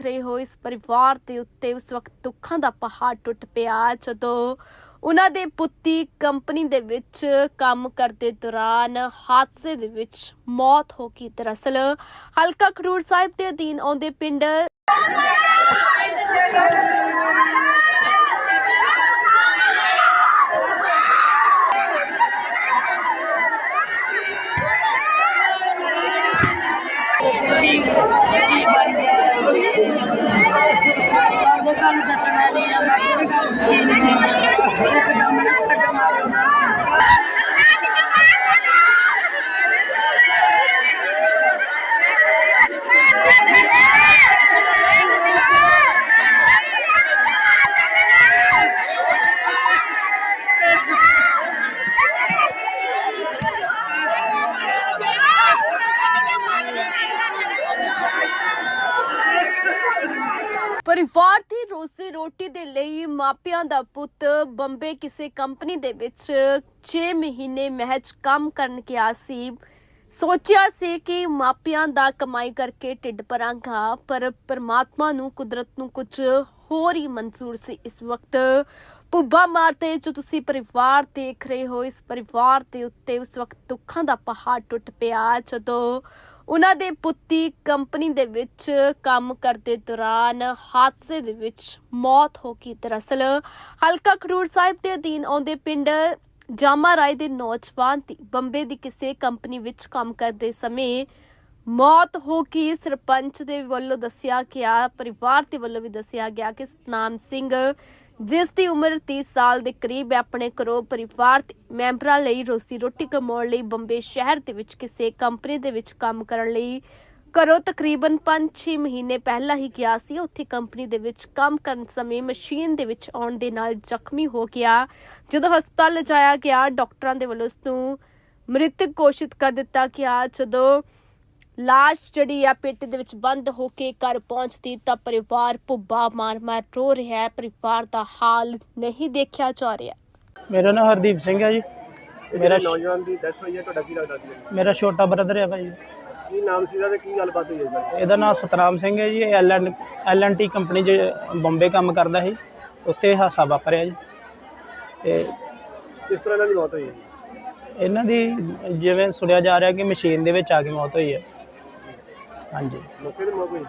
ਰਹੇ ਹੋ, ਇਸ ਪਰਿਵਾਰ ਦੇ ਉੱਤੇ ਉਸ ਵਕਤ ਦੁੱਖਾਂ ਦਾ ਪਹਾੜ ਟੁੱਟ ਪਿਆ। ਜਦੋਂ ਉਹਨਾਂ ਦੇ ਪੁੱਤੀ ਕੰਪਨੀ ਦੇ ਵਿੱਚ ਕੰਮ ਕਰਦੇ ਦੌਰਾਨ ਹਾਦਸੇ ਦੇ ਵਿੱਚ ਮੌਤ ਹੋ ਗਈ। ਦਰਅਸਲ ਹਲਕਾ ਖਰੂਰ ਸਾਹਿਬ ਦੇ ਅਧੀਨ ਆਉਂਦੇ ਪਿੰਡ ತಾಲೂಕು ਪਰਿਵਾਰ ਰੋਟੀ ਦੇ ਲਈ ਮਾਪਿਆਂ ਦਾ ਪੁੱਤ ਬੰਬੇ ਕਿਸੇ ਕੰਪਨੀ ਦੇ ਵਿੱਚ 6 ਮਹੀਨੇ ਮਹਿਜ ਕੰਮ ਕਰਨ ਗਿਆ ਸੀ। ਸੋਚਿਆ ਸੀ ਕਿ ਮਾਪਿਆਂ ਦਾ ਕਮਾਈ ਕਰਕੇ ਢਿੱਡ ਭਰਾਂਗਾ, ਪਰ ਪਰਮਾਤਮਾ ਨੂੰ ਕੁਦਰਤ ਨੂੰ ਕੁਝ ਹੋਰ ਹੀ ਮਨਜ਼ੂਰ ਸੀ। ਇਸ ਵਕਤ ਪੁੱਬਾ ਮਾਰਤੇ ਜੋ ਤੁਸੀਂ ਪਰਿਵਾਰ ਦੇਖ ਰਹੇ ਹੋ, ਇਸ ਪਰਿਵਾਰ ਦੇ ਉੱਤੇ ਉਸ ਵਕਤ ਦੁੱਖਾਂ ਦਾ ਪਹਾੜ ਟੁੱਟ ਪਿਆ। ਜਦੋਂ ਉਹਨਾਂ ਦੇ ਪੁੱਤੀ ਕੰਪਨੀ ਦੇ ਵਿੱਚ ਕੰਮ ਕਰਦੇ ਦੌਰਾਨ ਹਾਦਸੇ ਦੇ ਵਿੱਚ ਮੌਤ ਹੋ ਗਈ। ਦਰਅਸਲ ਹਲਕਾ ਖਡੂਰ ਸਾਹਿਬ ਦੇ ਅਧੀਨ ਆਉਂਦੇ ਪਿੰਡ ਜਾਮਾ ਰਾਏ ਦੇ ਨੌਜਵਾਨ ਦੀ ਬੰਬੇ ਦੀ ਕਿਸੇ ਕੰਪਨੀ ਵਿੱਚ ਕੰਮ ਕਰਦੇ ਸਮੇਂ ਮੌਤ ਹੋ ਗਈ। ਸਰਪੰਚ ਦੇ ਵੱਲੋਂ ਦੱਸਿਆ ਗਿਆ, ਪਰਿਵਾਰ ਦੇ ਵੱਲੋਂ ਵੀ ਦੱਸਿਆ ਗਿਆ ਕਿ ਸਤਨਾਮ ਸਿੰਘ ਜਿਸ ਦੀ ਉਮਰ 30 ਸਾਲ ਦੇ ਕਰੀਬ ਹੈ, ਆਪਣੇ ਘਰੋਂ ਪਰਿਵਾਰ ਦੇ ਮੈਂਬਰਾਂ ਲਈ ਰੋਸੀ ਰੋਟੀ ਕਮਾਉਣ ਲਈ ਬੰਬੇ ਸ਼ਹਿਰ ਦੇ ਵਿੱਚ ਕਿਸੇ ਕੰਪਨੀ ਦੇ ਵਿੱਚ ਕੰਮ ਕਰਨ ਲਈ ਘਰੋਂ ਤਕਰੀਬਨ 5-6 ਮਹੀਨੇ ਪਹਿਲਾਂ ਹੀ ਗਿਆ ਸੀ। ਉੱਥੇ ਕੰਪਨੀ ਦੇ ਵਿੱਚ ਕੰਮ ਕਰਨ ਸਮੇਂ ਮਸ਼ੀਨ ਦੇ ਵਿੱਚ ਆਉਣ ਦੇ ਨਾਲ ਜ਼ਖਮੀ ਹੋ ਗਿਆ। ਜਦੋਂ ਹਸਪਤਾਲ ਲਿਜਾਇਆ ਗਿਆ, ਡਾਕਟਰਾਂ ਦੇ ਵੱਲੋਂ ਉਸ ਨੂੰ ਮ੍ਰਿਤਕ ਘੋਸ਼ਿਤ ਕਰ ਦਿੱਤਾ ਗਿਆ। ਜਦੋਂ ਲਾਸ਼ ਜਿਹੜੀ ਆ ਪੇਟ ਦੇ ਵਿੱਚ ਬੰਦ ਹੋ ਕੇ ਘਰ ਪਹੁੰਚਦੀ ਤਾਂ ਪਰਿਵਾਰ ਭੁੱਬਾ ਮਾਰ-ਮਾਰ ਰੋ ਰਿਹਾ ਹੈ। ਪਰਿਵਾਰ ਦਾ ਹਾਲ ਨਹੀਂ ਦੇਖਿਆ ਜਾ ਰਿਹਾ। ਮੇਰਾ ਨਾਮ ਹਰਦੀਪ ਸਿੰਘ ਹੈ ਜੀ। ਮੇਰਾ ਮੇਰਾ ਨੌਜਵਾਨ ਦੀ ਡੈਥ ਹੋਈ ਹੈ ਤੁਹਾਡਾ ਕੀ ਲੱਗਦਾ ਸੀ? ਮੇਰਾ ਛੋਟਾ ਬ੍ਰਦਰ ਹੈ ਭਾਈ। ਕੀ ਨਾਮ ਸੀ ਇਹਦਾ ਤੇ ਕੀ ਗੱਲਬਾਤ ਹੋਈ ਹੈ ਸਰ ਇਹਦਾ ਨਾਮ ਸਤਨਾਮ ਸਿੰਘ ਹੈ ਜੀ। L N L N T company 'ਚ ਬੰਬੇ ਕੰਮ ਕਰਦਾ ਸੀ। ਉੱਥੇ ਹਾਸਾ ਵਾਪਰਿਆ ਜੀ। ਤੇ ਕਿਸ ਤਰ੍ਹਾਂ ਇਹਨਾਂ ਦੀ ਮੌਤ ਹੋਈ ਹੈ? ਇਹਨਾਂ ਦੀ ਜਿਵੇਂ ਸੁਣਿਆ ਜਾ ਰਿਹਾ ਕਿ ਮਸ਼ੀਨ ਦੇ ਵਿੱਚ ਆ ਕੇ ਮੌਤ ਹੋਈ ਹੈ। ਹਾਂਜੀ। ਮੌਕੇ ਤੇ ਮੌਤ ਹੋਈ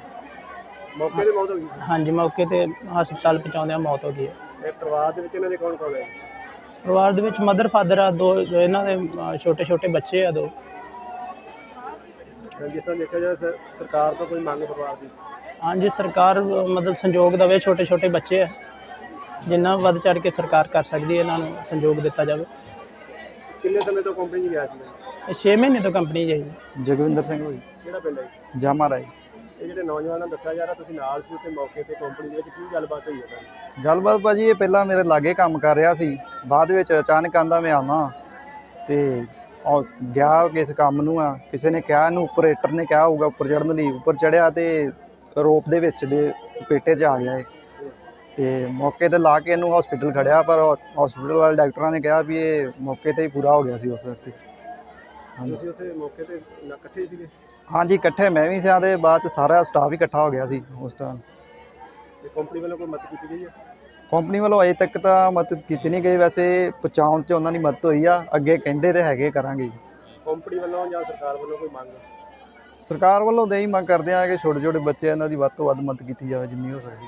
ਮੌਕੇ ਤੇ ਮੌਤ ਹੋ ਗਈ ਸੀ? ਹਾਂਜੀ ਮੌਕੇ ਤੇ ਹਸਪਤਾਲ ਪਹੁੰਚਾਉਂਦਿਆਂ ਮੌਤ ਹੋ ਗਈ ਹੈ। ਇਹ ਪਰਿਵਾਰ ਦੇ ਵਿੱਚ ਇਹਨਾਂ ਦੇ ਕੌਣ ਕੌਣ ਹੈ ਪਰਿਵਾਰ ਦੇ ਵਿੱਚ ਮਦਰ ਫਾਦਰ ਆ ਦੋ ਇਹਨਾਂ ਦੇ ਛੋਟੇ ਛੋਟੇ ਬੱਚੇ ਆ ਦੋ। ਜਿਸ ਤਰ੍ਹਾਂ ਦੇਖਿਆ ਜਾਏ ਸਰ- ਸਰਕਾਰ ਤੋਂ ਕੋਈ ਮੰਗ ਪਰਿਵਾਰ ਦੀ? ਹਾਂਜੀ ਸਰਕਾਰ ਅ, ਮਤਲਬ ਸੰਯੋਗ ਦੇਵੇ ਛੋਟੇ ਛੋਟੇ ਬੱਚੇ ਆ ਜਿੰਨਾ ਵੱਧ ਚੜ ਕੇ ਸਰਕਾਰ ਕਰ ਸਕਦੀ ਹੈ ਇਹਨਾਂ ਨੂੰ ਸੰਯੋਗ ਦਿੱਤਾ ਜਾਵੇ। ਕਿੰਨੇ ਸਮੇਂ ਤੋਂ ਕੰਪਨੀ 'ਚ ਗਿਆ ਸੀ ਇਹ 6 ਮਹੀਨੇ ਤੋਂ ਕੰਪਨੀ 'ਚ ਹੈ ਜੀ। ਜਗਵਿੰਦਰ ਸਿੰਘ ਹੋਈ। ਕਿਹੜਾ ਪਿੰਡ ਹੈ ਜੀ? ਜਾਮਾ ਰਾਏ। ਇਹ ਜਿਹੜੇ ਨੌਜਵਾਨਾਂ ਦੱਸਿਆ ਜਾ ਰਿਹਾ ਤੁਸੀਂ ਨਾਲ ਸੀ ਉੱਥੇ ਮੌਕੇ ਤੇ ਕੰਪਨੀ ਦੇ ਵਿੱਚ ਕੀ ਗੱਲਬਾਤ ਹੋਈ ਹੈ ਸਰ? ਗੱਲਬਾਤ ਭਾਜੀ ਇਹ ਪਹਿਲਾਂ ਮੇਰੇ ਲਾਗੇ ਕੰਮ ਕਰ ਰਿਹਾ ਸੀ। ਬਾਅਦ ਵਿੱਚ ਅਚਾਨਕ ਆਂਦਾ ਮੈਂ ਆਵਾਂ ਤੇ ਉਹ ਗਿਆ ਕਿਸ ਕੰਮ ਨੂੰ ਆ। ਕਿਸੇ ਨੇ ਕਿਹਾ ਇਹਨੂੰ ਆਪਰੇਟਰ ਨੇ ਕਿਹਾ ਹੋਊਗਾ ਉੱਪਰ ਚੜਨ ਲਈ। ਉੱਪਰ ਚੜਿਆ ਤੇ ਰੋਪ ਦੇ ਵਿੱਚ ਦੇ ਪੇਟੇ 'ਚ ਆ ਗਿਆ ਇਹ। ਤੇ ਮੌਕੇ ਤੇ ਲਾ ਕੇ ਇਹਨੂੰ ਹਸਪੀਟਲ ਖੜਿਆ ਪਰ ਹਸਪੀਟਲ ਵਾਲੇ ਡਾਕਟਰਾਂ ਨੇ ਕਿਹਾ ਵੀ ਇਹ ਮੌਕੇ ਤੇ ਹੀ ਪੂਰਾ ਹੋ ਗਿਆ ਸੀ ਉਸ ਵਕਤ ਹੀ। ਹਾਂਜੀ। ਤੁਸੀਂ ਉੱਥੇ ਮੌਕੇ ਤੇ ਨਾ- ਇਕੱਠੇ ਸੀਗੇ? ਹਾਂਜੀ ਇਕੱਠੇ ਮੈਂ ਵੀ ਸਿਆ ਤੇ ਬਾਅਦ ਚ ਸਾਰਾ ਸਟਾਫ ਹੀ ਇਕੱਠਾ ਹੋ ਗਿਆ ਸੀ ਉਸ ਟਾਈਮ ਤੇ ਕੰਪਨੀ ਵੱਲੋਂ ਕੋਈ ਮਦਦ ਕੀਤੀ ਗਈ ਹੈ ਕੰਪਨੀ ਵੱਲੋਂ ਅਜੇ ਤੱਕ ਤਾਂ ਮਦਦ ਕੀਤੀ ਨਹੀਂ ਗਈ ਵੈਸੇ ਪਹੁੰਚਾਉਣ 'ਚ ਉਹਨਾਂ ਦੀ ਮਦਦ ਹੋਈ ਆ ਅੱਗੇ ਕਹਿੰਦੇ ਤੇ ਹੈਗੇ ਕਰਾਂਗੇ। ਕੰਪਨੀ ਵੱਲੋਂ ਜਾਂ ਸਰਕਾਰ ਵੱਲੋਂ ਕੋਈ ਮੰਗ? ਸਰਕਾਰ ਵੱਲੋਂ ਮੰਗ ਕਰਦੇ ਆ ਕਿ ਛੋਟੇ ਛੋਟੇ ਬੱਚੇ ਇਹਨਾਂ ਦੀ ਵੱਧ ਤੋਂ ਵੱਧ ਮਦਦ ਕੀਤੀ ਜਾਵੇ ਜਿੰਨੀ ਹੋ ਸਕਦੀ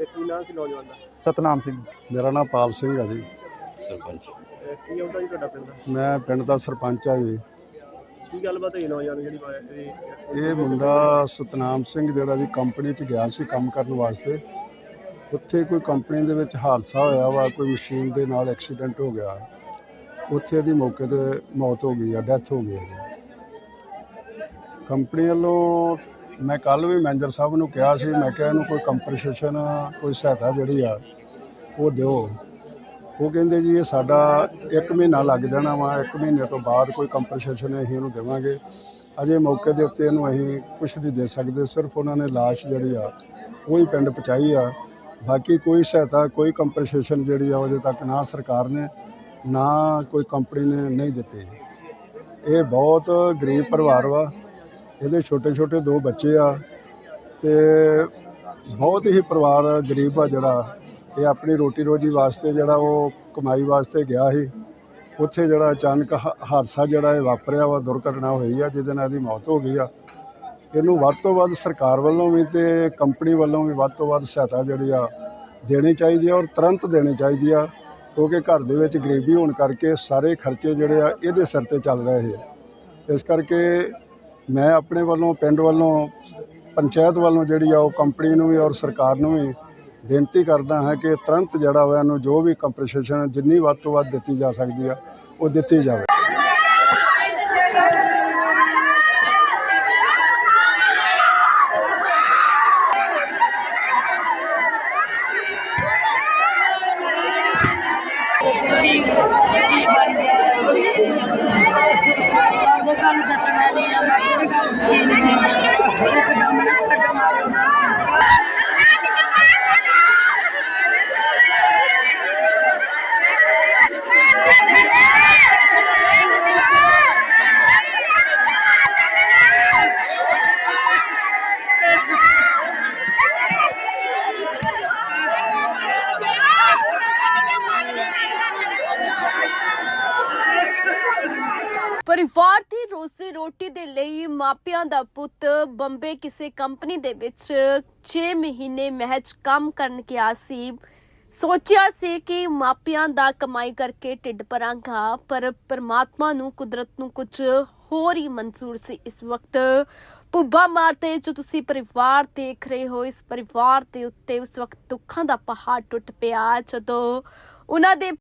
ਇਹ ਕੀ ਨਾਮ ਸੀ ਨੌਜਵਾਨ ਦਾ? ਸਤਨਾਮ ਸਿੰਘ। ਮੇਰਾ ਨਾਮ ਪਾਲ ਸਿੰਘ ਹੈ ਜੀ। ਇਹ ਕੀ ਆਉਂਦਾ ਜੀ ਤੁਹਾਡਾ ਪਿੰਡ? ਦਾ ਮੈਂ ਪਿੰਡ ਦਾ ਸਰਪੰਚ ਆ ਜੀ। ਕੀ ਗੱਲਬਾਤ ਹੋਈ ਨੌਜਵਾਨ ਜਿਹੜੀ ਮਾਇਆ ਇਹ ਇਹ ਮੁੰਡਾ ਸਤਨਾਮ ਸਿੰਘ ਜਿਹੜਾ ਜੀ ਕੰਪਨੀ 'ਚ ਗਿਆ ਸੀ ਕੰਮ ਕਰਨ ਵਾਸਤੇ। ਉੱਥੇ ਕੋਈ ਕੰਪਨੀ ਦੇ ਵਿੱਚ ਹਾਦਸਾ ਹੋਇਆ ਵਾ ਕੋਈ ਮਸ਼ੀਨ ਦੇ ਨਾਲ ਐਕਸੀਡੈਂਟ ਹੋ ਗਿਆ। ਉੱਥੇ ਇਹਦੀ ਮੌਕੇ ਤੇ ਮੌਤ ਹੋ ਗਈ ਆ ਡੈਥ ਹੋ ਗਈ ਹੈ ਜੀ। ਕੰਪਨੀ ਵੱਲੋਂ ਮੈਂ ਕੱਲ ਵੀ ਮੈਨੇਜਰ ਸਾਹਿਬ ਨੂੰ ਕਿਹਾ ਸੀ, ਮੈਂ ਕਿਹਾ ਇਹਨੂੰ ਕੋਈ ਕੰਪਨਸੇਸ਼ਨ ਕੋਈ ਸਹਾਇਤਾ ਜਿਹੜੀ ਆ, ਉਹ ਦਿਓ। ਉਹ ਕਹਿੰਦੇ ਜੀ, ਇਹ ਸਾਡਾ 1 ਮਹੀਨਾ ਲੱਗ ਜਾਣਾ ਵਾ 1 ਮਹੀਨੇ ਤੋਂ ਬਾਅਦ ਕੋਈ ਕੰਪਨਸੇਸ਼ਨ ਅਸੀਂ ਇਹਨੂੰ ਦੇਵਾਂਗੇ। ਅਜੇ ਮੌਕੇ ਦੇ ਉੱਤੇ ਇਹਨੂੰ ਅਸੀਂ ਕੁਝ ਨਹੀਂ ਦੇ ਸਕਦੇ, ਸਿਰਫ ਉਹਨਾਂ ਨੇ ਲਾਸ਼ ਜਿਹੜੀ ਆ, ਉਹ ਹੀ ਪਿੰਡ ਪਹੁੰਚਾਈ ਆ। ਬਾਕੀ ਕੋਈ ਸਹਾਇਤਾ, ਕੋਈ ਕੰਪਨਸੇਸ਼ਨ ਜਿਹੜੀ ਆ ਉਹ ਅਜੇ ਤੱਕ ਨਾ ਸਰਕਾਰ ਨੇ, ਨਾ ਕੋਈ ਕੰਪਨੀ ਨੇ ਨਹੀਂ ਦਿੱਤੀ। ਇਹ ਬਹੁਤ ਗਰੀਬ ਪਰਿਵਾਰ ਵਾ। ਇਹਦੇ ਛੋਟੇ ਛੋਟੇ ਦੋ ਬੱਚੇ ਆ ਤੇ ਬਹੁਤ ਹੀ ਪਰਿਵਾਰ ਗਰੀਬ ਆ ਜਿਹੜਾ, ਇਹ ਆਪਣੀ ਰੋਟੀ ਰੋਜੀ ਵਾਸਤੇ ਜਿਹੜਾ ਉਹ ਕਮਾਈ ਵਾਸਤੇ ਗਿਆ ਸੀ। ਉੱਥੇ ਜਿਹੜਾ ਅਚਾਨਕ ਹਾ- ਹਾਦਸਾ ਜਿਹੜਾ ਇਹ ਵਾਪਰਿਆ ਵਾ, ਦੁਰਘਟਨਾ ਹੋਈ ਆ, ਜਿਹਦੇ ਨਾਲ ਇਹਦੀ ਮੌਤ ਹੋ ਗਈ ਆ। ਇਹਨੂੰ ਵੱਧ ਤੋਂ ਵੱਧ ਸਰਕਾਰ ਵੱਲੋਂ ਵੀ ਤੇ ਕੰਪਨੀ ਵੱਲੋਂ ਵੀ ਵੱਧ ਤੋਂ ਵੱਧ ਸਹਾਇਤਾ ਜਿਹੜੀ ਆ ਦੇਣੀ ਚਾਹੀਦੀ ਆ ਔਰ ਤੁਰੰਤ ਦੇਣੀ ਚਾਹੀਦੀ ਆ, ਕਿਉਂਕਿ ਘਰ ਦੇ ਵਿੱਚ ਗਰੀਬੀ ਹੋਣ ਕਰਕੇ ਸਾਰੇ ਖਰਚੇ ਜਿਹੜੇ ਆ ਇਹਦੇ ਸਿਰ ਤੇ ਚੱਲ ਰਹੇ ਆ। ਇਸ ਕਰਕੇ ਮੈਂ ਆਪਣੇ ਵੱਲੋਂ, ਪਿੰਡ ਵੱਲੋਂ, ਪੰਚਾਇਤ ਵੱਲੋਂ ਜਿਹੜੀ ਆ ਉਹ ਕੰਪਨੀ ਨੂੰ ਵੀ ਔਰ ਸਰਕਾਰ ਨੂੰ ਵੀ ਬੇਨਤੀ ਕਰਦਾ ਹਾਂ ਕਿ ਤੁਰੰਤ ਜਿਹੜਾ ਵਾ ਇਹਨੂੰ ਜੋ ਵੀ ਕੰਪਨਸੇਸ਼ਨ ਜਿੰਨੀ ਵੱਧ ਤੋਂ ਵੱਧ ਦਿੱਤੀ ਜਾ ਸਕਦੀ ਆ, ਉਹ ਦਿੱਤੀ ਜਾਵੇ ਆਪਦੇ ਕੰਮ ਦੱਸਣਾ ਨਹੀਂ ਆ ਆਪਣੀ ਗੱਲ ਦੱਸੀ ਨਹੀਂ ਇੱਕਦਮ ਨਾ ਕੱਟ ਮਾਰਿਓ ਨਾ ਪਰਿਵਾਰ ਰੋਟੀ ਦੇ ਲਈ ਮਾਪਿਆਂ ਦਾ ਪੁੱਤ ਬੰਬੇ ਕਿਸੇ ਕੰਪਨੀ ਦੇ ਵਿੱਚ 6 ਮਹੀਨੇ ਮਹਿਜ ਕੰਮ ਕਰਨ ਗਿਆ ਸੀ। ਸੋਚਿਆ ਸੀ ਕਿ ਮਾਪਿਆਂ ਦਾ ਕਮਾਈ ਕਰਕੇ ਢਿੱਡ ਭਰਾਂਗਾ, ਪਰ ਪਰਮਾਤਮਾ ਨੂੰ ਕੁਦਰਤ ਨੂੰ ਕੁਝ ਹੋਰ ਹੀ ਮਨਜ਼ੂਰ ਸੀ। ਇਸ ਵਕਤ ਪੁੱਬਾ ਮਾਰਤੇ ਜੋ ਤੁਸੀਂ ਪਰਿਵਾਰ ਦੇਖ ਰਹੇ ਹੋ, ਇਸ ਪਰਿਵਾਰ ਦੇ ਉੱਤੇ ਉਸ ਵਕਤ ਦੁੱਖਾਂ ਦਾ ਪਹਾੜ ਟੁੱਟ ਪਿਆ। ਜਦੋਂ ਉਹਨਾਂ ਦੇ